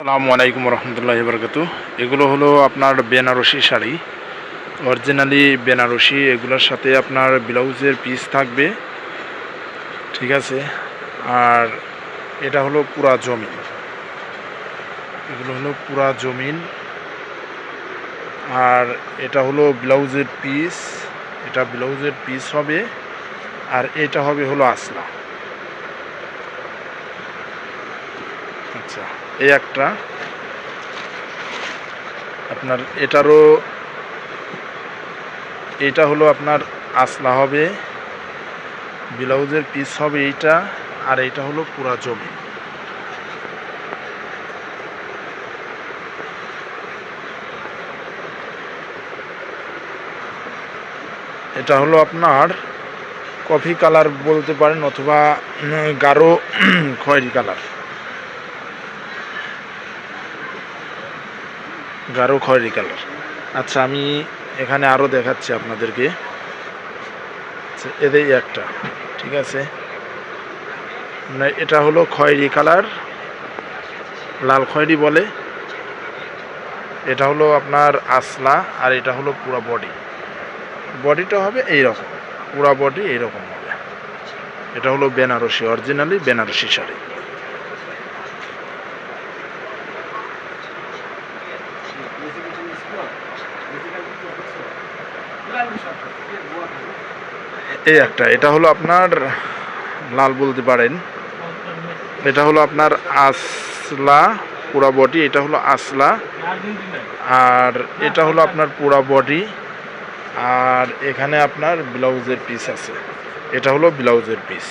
আসসালামু আলাইকুম রহমতুল্লাহ বরকাত এগুলো হলো আপনার বেনারসি শাড়ি। অরিজিনালি বেনারসি, এগুলোর সাথে আপনার ব্লাউজের পিস থাকবে। ঠিক আছে? আর এটা হলো পুরা জমিন। এগুলো হলো পুরা জমিন। আর এটা হলো ব্লাউজের পিস এটা ব্লাউজের পিস হবে। আর এটা হবে হলো আসলা। আচ্ছা এই একটা। আপনার এটারও এটা হলো আপনার আসলা হবে, ব্লাউজের পিস হবে এইটা, আর এইটা হলো পুরা জমি। এটা হলো আপনার কফি কালার বলতে পারেন অথবা গাঢ় খয়েরি কালার গাঢ় খয়েরি কালার। আচ্ছা আমি এখানে আরও দেখাচ্ছি আপনাদেরকে। আচ্ছা, এদের একটা ঠিক আছে? মানে এটা হলো খয়েরি কালার লাল খয়েরি বলে। এটা হলো আপনার আসলা আর এটা হলো পুরো বডি। বডিটা হবে এই রকম পুরো বডি এইরকম হবে। এটা হলো বেনারসি অরিজিনালি বেনারসি শাড়ি। এই একটা, এটা হলো আপনার লাল বলতে পারেন এটা হলো আপনার আসলা পুরা বডি, এটা হলো আসলা। আর এটা হলো আপনার পুরা বডি। আর এখানে আপনার ব্লাউজের পিস আছে। এটা হলো ব্লাউজের পিস